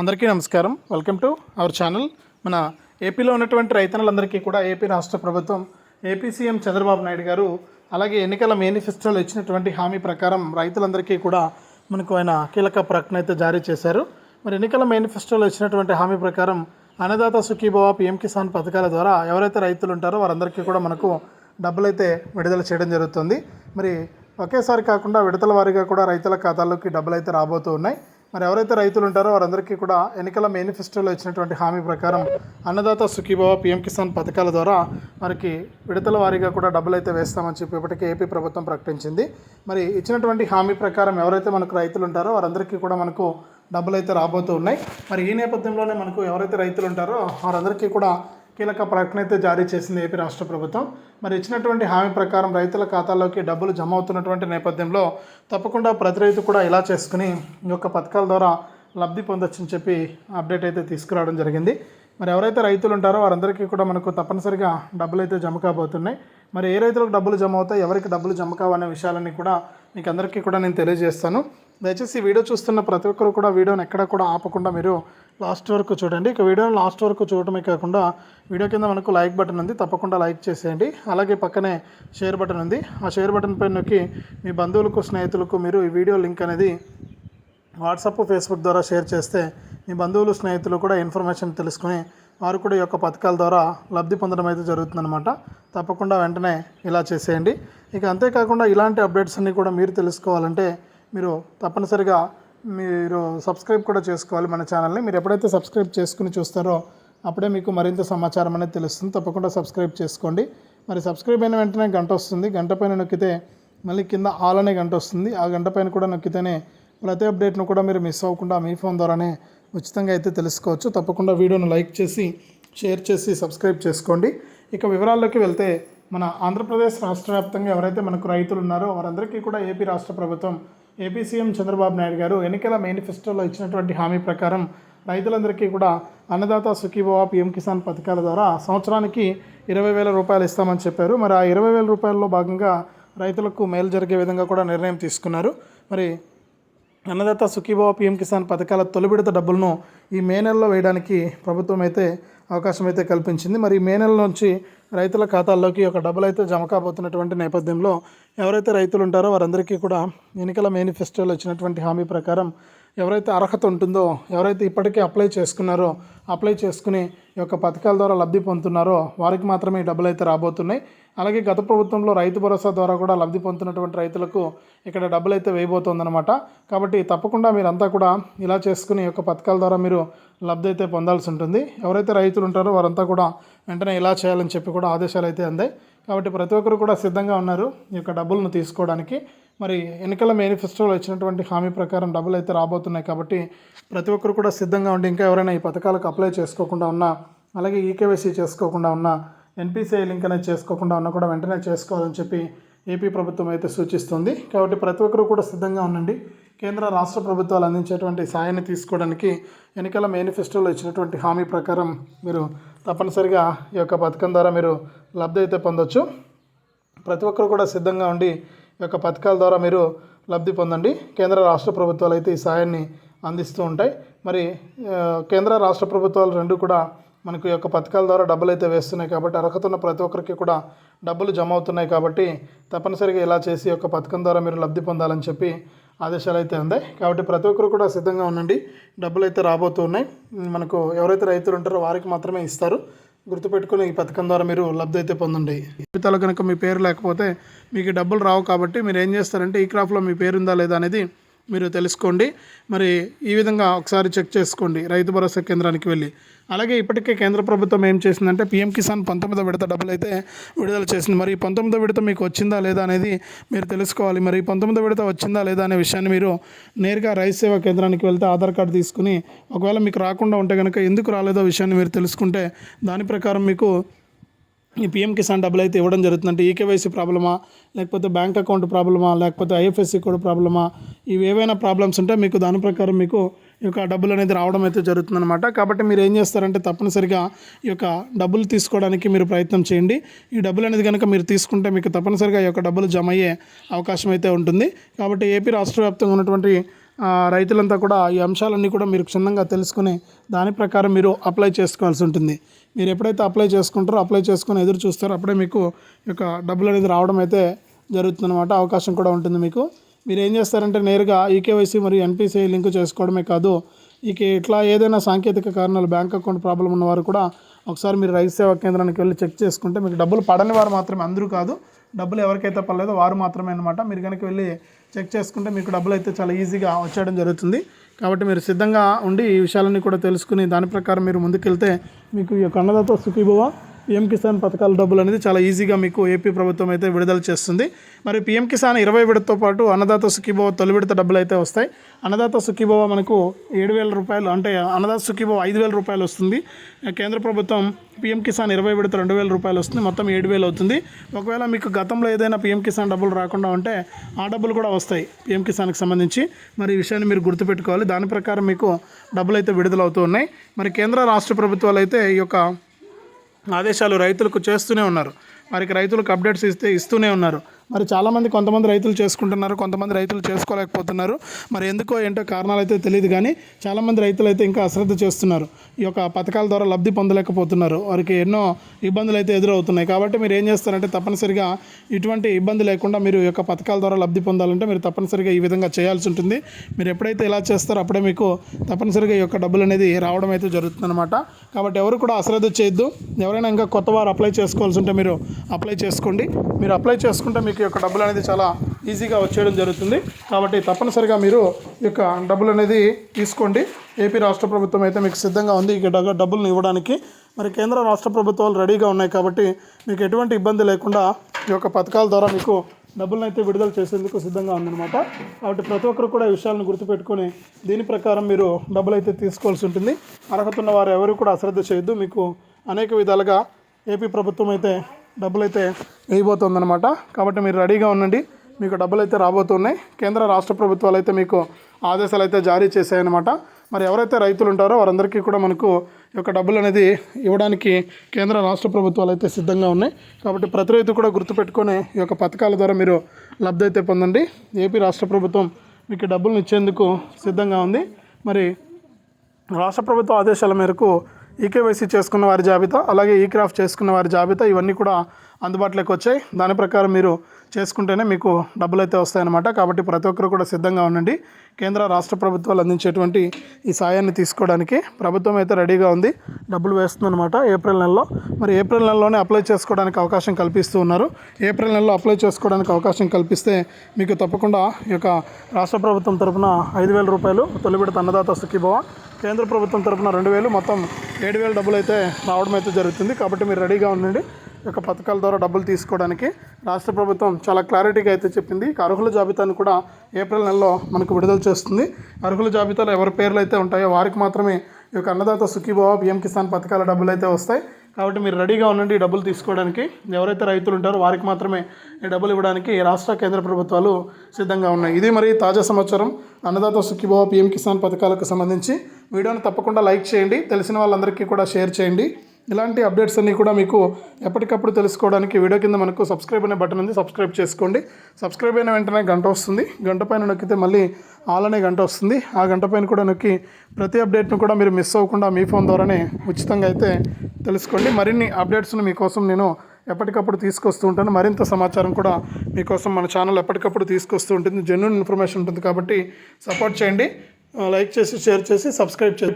అందరికీ నమస్కారం. Welcome to our channel మన ఏపీలో ఉన్నటువంటి రైతన్నలందరికీ కూడా ఏపీ రాష్ట్ర ప్రభుత్వం ఏపీ సీఎం చంద్రబాబు నాయుడు గారు అలాగే ఎన్నికల మేనిఫెస్టోలో ఇచ్చినటువంటి హామీ ప్రకారం రైతులందరికీ కూడా మనకు ఆయన కీలక ప్రకటన అయితే జారీ చేశారు. మరి ఎన్నికల మేనిఫెస్టోలో ఇచ్చినటువంటి హామీ ప్రకారం అన్నదాత సుఖీభవ పిఎం కిసాన్ పథకాల ద్వారా ఎవరైతే రైతులు ఉంటారో వారందరికీ కూడా మనకు డబ్బులు అయితే విడుదల చేయడం జరుగుతుంది. మరి ఒకేసారి కాకుండా విడతల వారీగా కూడా రైతుల ఖాతాల్లోకి డబ్బులు అయితే రాబోతూ ఉన్నాయి. మరి ఎవరైతే రైతులు ఉంటారో వారందరికీ కూడా ఎన్నికల మేనిఫెస్టోలో ఇచ్చినటువంటి హామీ ప్రకారం అన్నదాత సుఖీభవ పిఎం కిసాన్ పథకాల ద్వారా మనకి విడతల వారీగా కూడా డబ్బులు అయితే వేస్తామని చెప్పి ఇప్పటికే ఏపీ ప్రభుత్వం ప్రకటించింది. మరి ఇచ్చినటువంటి హామీ ప్రకారం ఎవరైతే మనకు రైతులు ఉంటారో వారందరికీ కూడా మనకు డబ్బులు అయితే రాబోతూ ఉన్నాయి. మరి ఈ నేపథ్యంలోనే మనకు ఎవరైతే రైతులు ఉంటారో వారందరికీ కూడా కీలక ప్రకటన అయితే జారీ చేసింది ఏపీ రాష్ట్ర ప్రభుత్వం. మరి ఇచ్చినటువంటి హామీ ప్రకారం రైతుల ఖాతాల్లోకి డబ్బులు జమ అవుతున్నటువంటి నేపథ్యంలో తప్పకుండా ప్రతి రైతు కూడా ఇలా చేసుకుని ఈ యొక్క పథకాల ద్వారా లబ్ధి పొందొచ్చని చెప్పి అప్డేట్ అయితే తీసుకురావడం జరిగింది. మరి ఎవరైతే రైతులు ఉంటారో వారందరికీ కూడా మనకు తప్పనిసరిగా డబ్బులు అయితే జమ కాబోతున్నాయి. మరి ఏ రైతులకు డబ్బులు జమ అవుతాయి ఎవరికి డబ్బులు జమ కావనే విషయాలన్నీ కూడా మీకు అందరికీ కూడా నేను తెలియజేస్తాను. దయచేసి వీడియో చూస్తున్న ప్రతి ఒక్కరు కూడా వీడియోని ఎక్కడ కూడా ఆపకుండా మీరు లాస్ట్ వరకు చూడండి. ఇక వీడియోని లాస్ట్ వరకు చూడటమే కాకుండా వీడియో కింద మనకు లైక్ బటన్ ఉంది. తప్పకుండా లైక్ చేసేయండి. అలాగే పక్కనే షేర్ బటన్ ఉంది. ఆ షేర్ బటన్ పైన నొక్కి మీ బంధువులకు స్నేహితులకు మీరు ఈ వీడియో లింక్ అనేది వాట్సాప్ ఫేస్బుక్ ద్వారా షేర్ చేస్తే మీ బంధువులు స్నేహితులు కూడా ఇన్ఫర్మేషన్ తెలుసుకుని వారు కూడా ఈ యొక్క పథకాల ద్వారా లబ్ధి పొందడం అయితే జరుగుతుందన్నమాట. తప్పకుండా వెంటనే ఇలా చేసేయండి. ఇక అంతేకాకుండా ఇలాంటి అప్డేట్స్ అన్నీ కూడా మీరు తెలుసుకోవాలంటే మీరు తప్పనిసరిగా మీరు సబ్స్క్రైబ్ కూడా చేసుకోవాలి మన ఛానల్ని. మీరు ఎప్పుడైతే సబ్స్క్రైబ్ చేసుకుని చూస్తారో అప్పుడే మీకు మరింత సమాచారం అనేది తెలుస్తుంది. తప్పకుండా సబ్స్క్రైబ్ చేసుకోండి. మరి సబ్స్క్రైబ్ అయిన వెంటనే గంట వస్తుంది. గంట పైన నొక్కితే మళ్ళీ కింద ఆల్ అనే గంట వస్తుంది. ఆ గంట పైన కూడా నొక్కితేనే ప్రతి అప్డేట్ను కూడా మీరు మిస్ అవ్వకుండా మీ ఫోన్ ద్వారానే ఉచితంగా అయితే తెలుసుకోవచ్చు. తప్పకుండా వీడియోను లైక్ చేసి షేర్ చేసి సబ్స్క్రైబ్ చేసుకోండి. ఇక వివరాల్లోకి వెళ్తే మన ఆంధ్రప్రదేశ్ రాష్ట్ర వ్యాప్తంగా ఎవరైతే మనకు రైతులు ఉన్నారో వారందరికీ కూడా ఏపీ రాష్ట్ర ప్రభుత్వం ఏపీ సీఎం చంద్రబాబు నాయుడు గారు ఎన్నికల మేనిఫెస్టోలో ఇచ్చినటువంటి హామీ ప్రకారం రైతులందరికీ కూడా అన్నదాత సుఖీభవ పిఎం కిసాన్ పథకాల ద్వారా సంవత్సరానికి ఇరవై వేల రూపాయలు ఇస్తామని చెప్పారు. మరి ఆ ఇరవై వేల రూపాయల్లో భాగంగా రైతులకు మేలు జరిగే విధంగా కూడా నిర్ణయం తీసుకున్నారు. మరి అన్నదాత సుఖీభవ పిఎం కిసాన్ పథకాల తొలిబిడత డబ్బులను ఈ మే నెలలో వేయడానికి ప్రభుత్వం అయితే అవకాశం అయితే కల్పించింది. మరి మే నెల నుంచి రైతుల ఖాతాల్లోకి ఒక డబ్బులు అయితే జమ కాబోతున్నటువంటి నేపథ్యంలో ఎవరైతే రైతులు ఉంటారో వారందరికీ కూడా ఎన్నికల మేనిఫెస్టోలో ఇచ్చినటువంటి హామీ ప్రకారం ఎవరైతే అర్హత ఉంటుందో ఎవరైతే ఇప్పటికే అప్లై చేసుకున్నారో అప్లై చేసుకుని ఈ యొక్క పథకాల ద్వారా లబ్ధి పొందుతున్నారో వారికి మాత్రమే ఈ డబ్బులు అయితే రాబోతున్నాయి. అలాగే గత ప్రభుత్వంలో రైతు భరోసా ద్వారా కూడా లబ్ధి పొందుతున్నటువంటి రైతులకు ఇక్కడ డబ్బులు అయితే వేయబోతోందనమాట కాబట్టి తప్పకుండా మీరంతా కూడా ఇలా చేసుకుని ఈ యొక్క పథకాల ద్వారా మీరు లబ్ధి అయితే పొందాల్సి ఉంటుంది. ఎవరైతే రైతులు ఉంటారో వారంతా కూడా వెంటనే ఇలా చేయాలని చెప్పి కూడా ఆదేశాలు అయితే అందాయి. కాబట్టి ప్రతి ఒక్కరు కూడా సిద్ధంగా ఉన్నారు ఈ యొక్క డబ్బులను తీసుకోవడానికి. మరి ఎన్నికల మేనిఫెస్టోలో ఇచ్చినటువంటి హామీ ప్రకారం డబ్బులు అయితే రాబోతున్నాయి కాబట్టి ప్రతి ఒక్కరు కూడా సిద్ధంగా ఉండి ఇంకా ఎవరైనా ఈ పథకాలకు అప్లై చేసుకోకుండా ఉన్నా అలాగే ఈకేవైసీ చేసుకోకుండా ఉన్నా ఎన్పిసిఐ లింక్ అనేది చేసుకోకుండా ఉన్నా కూడా వెంటనే చేసుకోవాలని చెప్పి ఏపీ ప్రభుత్వం అయితే సూచిస్తుంది. కాబట్టి ప్రతి ఒక్కరు కూడా సిద్ధంగా ఉండండి. కేంద్ర రాష్ట్ర ప్రభుత్వాలు అందించేటువంటి సాయాన్ని తీసుకోవడానికి ఎన్నికల మేనిఫెస్టోలో ఇచ్చినటువంటి హామీ ప్రకారం మీరు తప్పనిసరిగా ఈ యొక్క పథకం ద్వారా మీరు లబ్ధి అయితే పొందొచ్చు. ప్రతి ఒక్కరు కూడా సిద్ధంగా ఉండి ఈ యొక్క పథకాల ద్వారా మీరు లబ్ధి పొందండి. కేంద్ర రాష్ట్ర ప్రభుత్వాలు అయితే ఈ సాయాన్ని అందిస్తూ ఉంటాయి. మరి కేంద్ర రాష్ట్ర ప్రభుత్వాలు రెండు కూడా మనకు ఈ యొక్క పథకాల ద్వారా డబ్బులు అయితే వేస్తున్నాయి కాబట్టి అర్హత ఉన్న ప్రతి ఒక్కరికి కూడా డబ్బులు జమ అవుతున్నాయి కాబట్టి తప్పనిసరిగా ఇలా చేసి యొక్క పథకం ద్వారా మీరు లబ్ధి పొందాలని చెప్పి ఆదేశాలు అయితే అందాయి. కాబట్టి ప్రతి ఒక్కరు కూడా సిద్ధంగా ఉండండి. డబ్బులు అయితే రాబోతున్నాయి మనకు ఎవరైతే రైతులు ఉంటారో వారికి మాత్రమే ఇస్తారు. గుర్తుపెట్టుకుని ఈ పథకం ద్వారా మీరు లబ్ధి అయితే పొందండి. జీవితాలు కనుక మీ పేరు లేకపోతే మీకు డబ్బులు రావు కాబట్టి మీరు ఏం చేస్తారంటే ఈ క్రాఫ్లో మీ పేరు ఉందా లేదా అనేది మీరు తెలుసుకోండి. మరి ఈ విధంగా ఒకసారి చెక్ చేసుకోండి. రైతు భరోసా కేంద్రానికి వెళ్ళి. అలాగే ఇప్పటికే కేంద్ర ప్రభుత్వం ఏం చేసిందంటే పీఎం కిసాన్ పంతొమ్మిదో విడత డబ్బులు అయితే విడుదల చేసింది. మరి పంతొమ్మిదో విడత మీకు వచ్చిందా లేదా అనేది మీరు తెలుసుకోవాలి. మరి పంతొమ్మిదో విడత వచ్చిందా లేదా అనే విషయాన్ని మీరు నేరుగా రైతు సేవా కేంద్రానికి వెళ్తే ఆధార్ కార్డు తీసుకుని ఒకవేళ మీకు రాకుండా ఉంటే కనుక ఎందుకు రాలేదో విషయాన్ని మీరు తెలుసుకుంటే దాని ప్రకారం మీకు ఈ పిఎం కిసాన్ డబ్బులు అయితే ఇవ్వడం జరుగుతుందంటే ఈకేవైసీ ప్రాబ్లమా? లేకపోతే బ్యాంక్ అకౌంట్ ప్రాబ్లమా? లేకపోతే ఐఎఫ్ఎస్సి కోడ్ ప్రాబ్లమా? ఇవి ఏవైనా ప్రాబ్లమ్స్ ఉంటే మీకు దాని ప్రకారం మీకు ఈ యొక్క డబ్బులు అనేది రావడం అయితే జరుగుతుందన్నమాట. కాబట్టి మీరు ఏం చేస్తారంటే తప్పనిసరిగా ఈ యొక్క డబ్బులు తీసుకోవడానికి మీరు ప్రయత్నం చేయండి. ఈ డబ్బులు అనేది కనుక మీరు తీసుకుంటే మీకు తప్పనిసరిగా ఈ యొక్క డబ్బులు జమ అయ్యే అవకాశం అయితే ఉంటుంది. కాబట్టి ఏపీ రాష్ట్ర వ్యాప్తంగా ఉన్నటువంటి రైతులంతా కూడా ఈ అంశాలన్నీ కూడా మీరు క్షుణ్ణంగా తెలుసుకుని దాని ప్రకారం మీరు అప్లై చేసుకోవాల్సి ఉంటుంది. మీరు ఎప్పుడైతే అప్లై చేసుకుంటారో అప్లై చేసుకుని ఎదురు చూస్తారో అప్పుడే మీకు యొక్క డబ్బులు అనేది రావడం అయితే జరుగుతుందన్నమాట. అవకాశం కూడా ఉంటుంది మీకు. మీరు ఏం చేస్తారంటే నేరుగా ఈకేవైసీ మరియు ఎన్పిసిఐ లింక్ చేసుకోవడమే కాదు ఇక ఇట్లా ఏదైనా సాంకేతిక కారణాలు బ్యాంక్ అకౌంట్ ప్రాబ్లం ఉన్నవారు కూడా ఒకసారి మీరు రైతు సేవా కేంద్రానికి వెళ్ళి చెక్ చేసుకుంటే మీకు డబ్బులు పడని వారు మాత్రమే అందరూ కాదు డబ్బులు ఎవరికైతే పడలేదో వారు మాత్రమే అనమాట మీరు కనుక వెళ్ళి చెక్ చేసుకుంటే మీకు డబ్బులు అయితే చాలా ఈజీగా వచ్చేయడం జరుగుతుంది. కాబట్టి మీరు సిద్ధంగా ఉండి ఈ విషయాలన్నీ కూడా తెలుసుకుని దాని ప్రకారం మీరు ముందుకెళ్తే మీకు ఈ యొక్క అన్నదాత సుఖీభవ. పిఎం కిసాన్ పథకాల డబ్బులు అనేది చాలా ఈజీగా మీకు ఏపీ ప్రభుత్వం అయితే విడుదల చేస్తుంది. మరి పిఎం కిసాన్ ఇరవై విడతతో పాటు అన్నదాత సుఖీభవ తొలి విడత డబ్బులు అయితే వస్తాయి. అన్నదాత సుఖీభవ మనకు ఏడు వేల రూపాయలు అంటే అన్నదాత సుఖీభవ ఐదు వేల రూపాయలు వస్తుంది. కేంద్ర ప్రభుత్వం పిఎం కిసాన్ ఇరవై విడత రెండు వేల రూపాయలు వస్తుంది. మొత్తం ఏడు వేలు అవుతుంది. ఒకవేళ మీకు గతంలో ఏదైనా పిఎం కిసాన్ డబ్బులు రాకుండా ఉంటే ఆ డబ్బులు కూడా వస్తాయి పిఎం కిసాన్కి సంబంధించి. మరి ఈ విషయాన్ని మీరు గుర్తుపెట్టుకోవాలి. దాని ప్రకారం మీకు డబ్బులు అయితే విడుదలవుతూ ఉన్నాయి. మరి కేంద్ర రాష్ట్ర ప్రభుత్వాలు అయితే ఈ యొక్క ఆదేశాలు రైతులకు చేస్తూనే ఉన్నారు. వారికి రైతులకు అప్డేట్స్ ఇస్తే ఇస్తూనే ఉన్నారు. మరి చాలామంది కొంతమంది రైతులు చేసుకుంటున్నారు కొంతమంది రైతులు చేసుకోలేకపోతున్నారు. మరి ఎందుకో ఏంటో కారణాలు అయితే తెలియదు కానీ చాలామంది రైతులు అయితే ఇంకా అశ్రద్ధ చేస్తున్నారు. ఈ యొక్క పథకాల ద్వారా లబ్ధి పొందలేకపోతున్నారు. వారికి ఎన్నో ఇబ్బందులు అయితే ఎదురవుతున్నాయి. కాబట్టి మీరు ఏం చేస్తారంటే తప్పనిసరిగా ఇటువంటి ఇబ్బంది లేకుండా మీరు ఈ యొక్క పథకాల ద్వారా లబ్ధి పొందాలంటే మీరు తప్పనిసరిగా ఈ విధంగా చేయాల్సి ఉంటుంది. మీరు ఎప్పుడైతే ఇలా చేస్తారో అప్పుడే మీకు తప్పనిసరిగా ఈ యొక్క డబ్బులు అనేది రావడం అయితే జరుగుతుందన్నమాట. కాబట్టి ఎవరు కూడా అశ్రద్ధ చేయొద్దు. ఎవరైనా ఇంకా కొత్త వారు అప్లై చేసుకోవాల్సి ఉంటే మీరు అప్లై చేసుకోండి. మీరు అప్లై చేసుకుంటే మీకు మీకు యొక్క డబ్బులు అనేది చాలా ఈజీగా వచ్చేయడం జరుగుతుంది. కాబట్టి తప్పనిసరిగా మీరు ఈ యొక్క డబ్బులు అనేది తీసుకోండి. ఏపీ రాష్ట్ర ప్రభుత్వం అయితే మీకు సిద్ధంగా ఉంది. ఈ డబ్బులను ఇవ్వడానికి మరి కేంద్ర రాష్ట్ర ప్రభుత్వాలు రెడీగా ఉన్నాయి కాబట్టి మీకు ఎటువంటి ఇబ్బంది లేకుండా ఈ యొక్క పథకాల ద్వారా మీకు డబ్బులను అయితే విడుదల చేసేందుకు సిద్ధంగా ఉందన్నమాట. కాబట్టి ప్రతి ఒక్కరు కూడా ఈ విషయాలను గుర్తుపెట్టుకొని దీని ప్రకారం మీరు డబ్బులు అయితే తీసుకోవాల్సి ఉంటుంది. అర్హత ఉన్న వారు ఎవరు కూడా అశ్రద్ధ చేయొద్దు. మీకు అనేక విధాలుగా ఏపీ ప్రభుత్వం అయితే డబ్బులు అయితే వేయబోతుందన్నమాట. కాబట్టి మీరు రెడీగా ఉండండి. మీకు డబ్బులు అయితే రాబోతున్నాయి. కేంద్ర రాష్ట్ర ప్రభుత్వాలు అయితే మీకు ఆదేశాలు అయితే జారీ చేశాయన్నమాట. మరి ఎవరైతే రైతులు ఉంటారో వారందరికీ కూడా మనకు ఈ యొక్క డబ్బులు అనేది ఇవ్వడానికి కేంద్ర రాష్ట్ర ప్రభుత్వాలు అయితే సిద్ధంగా ఉన్నాయి. కాబట్టి ప్రతి రైతు కూడా గుర్తుపెట్టుకొని ఈ యొక్క పథకాల ద్వారా మీరు లబ్ధి అయితే పొందండి. ఏపీ రాష్ట్ర ప్రభుత్వం మీకు డబ్బులను ఇచ్చేందుకు సిద్ధంగా ఉంది. మరి రాష్ట్ర ప్రభుత్వ ఆదేశాల మేరకు ఈకేవైసీ చేసుకున్న వారి జాబితా అలాగే e ఈ క్రాఫ్ట్ చేసుకున్న వారి జాబితా ఇవన్నీ కూడా అందుబాటులోకి వచ్చాయి. దాని ప్రకారం మీరు చేసుకుంటేనే మీకు డబ్బులు అయితే వస్తాయన్నమాట. కాబట్టి ప్రతి ఒక్కరు కూడా సిద్ధంగా ఉండండి. కేంద్ర రాష్ట్ర ప్రభుత్వాలు అందించేటువంటి ఈ సాయాన్ని తీసుకోవడానికి ప్రభుత్వం అయితే రెడీగా ఉంది. డబ్బులు వేస్తుందన్నమాట ఏప్రిల్ నెలలో. మరి ఏప్రిల్ నెలలోనే అప్లై చేసుకోవడానికి అవకాశం కల్పిస్తూ ఉన్నారు. ఏప్రిల్ నెలలో అప్లై చేసుకోవడానికి అవకాశం కల్పిస్తే మీకు తప్పకుండా ఈ యొక్క రాష్ట్ర ప్రభుత్వం తరపున ఐదు వేల రూపాయలు తొలిబిడత అన్నదాత సుఖీభవ. కేంద్ర ప్రభుత్వం తరపున రెండు వేలు మొత్తం ఏడు వేల డబ్బులు అయితే రావడం అయితే జరుగుతుంది. కాబట్టి మీరు రెడీగా ఉండండి. యొక్క పథకాల ద్వారా డబ్బులు తీసుకోవడానికి రాష్ట్ర ప్రభుత్వం చాలా క్లారిటీగా అయితే చెప్పింది. అర్హుల జాబితాను కూడా ఏప్రిల్ నెలలో మనకు విడుదల చేస్తుంది. అర్హుల జాబితాలో ఎవరి పేర్లు అయితే ఉంటాయో వారికి మాత్రమే ఈ యొక్క అన్నదాత సుఖీభావ పిఎం కిసాన్ పథకాల డబ్బులు అయితే వస్తాయి. కాబట్టి మీరు రెడీగా ఉండండి డబ్బులు తీసుకోవడానికి. ఎవరైతే రైతులు ఉంటారో వారికి మాత్రమే ఈ డబ్బులు ఇవ్వడానికి రాష్ట్ర కేంద్ర ప్రభుత్వాలు సిద్ధంగా ఉన్నాయి. ఇది మరి తాజా సమాచారం. అన్నదాత సుఖీభావ పిఎం కిసాన్ పథకాలకు సంబంధించి వీడియోని తప్పకుండా లైక్ చేయండి. తెలిసిన వాళ్ళందరికీ కూడా షేర్ చేయండి. ఇలాంటి అప్డేట్స్ అన్నీ కూడా మీకు ఎప్పటికప్పుడు తెలుసుకోవడానికి వీడియో కింద మనకు సబ్స్క్రైబ్ అనే బటన్ ఉంది. సబ్స్క్రైబ్ చేసుకోండి. సబ్స్క్రైబ్ అయిన వెంటనే గంట వస్తుంది. గంట పైన నొక్కితే మళ్ళీ ఆల్ అనే గంట వస్తుంది. ఆ గంట పైన కూడా నొక్కి ప్రతి అప్డేట్ను కూడా మీరు మిస్ అవ్వకుండా మీ ఫోన్ ద్వారానే ఉచితంగా అయితే తెలుసుకోండి. మరిన్ని అప్డేట్స్ను మీకోసం నేను ఎప్పటికప్పుడు తీసుకొస్తూ ఉంటాను. మరింత సమాచారం కూడా మీకోసం మన ఛానల్ ఎప్పటికప్పుడు తీసుకొస్తూ ఉంటుంది. జెన్యున్ ఇన్ఫర్మేషన్ ఉంటుంది కాబట్టి సపోర్ట్ చేయండి. లైక్ చేసి షేర్ చేసి సబ్స్క్రైబ్ చేసి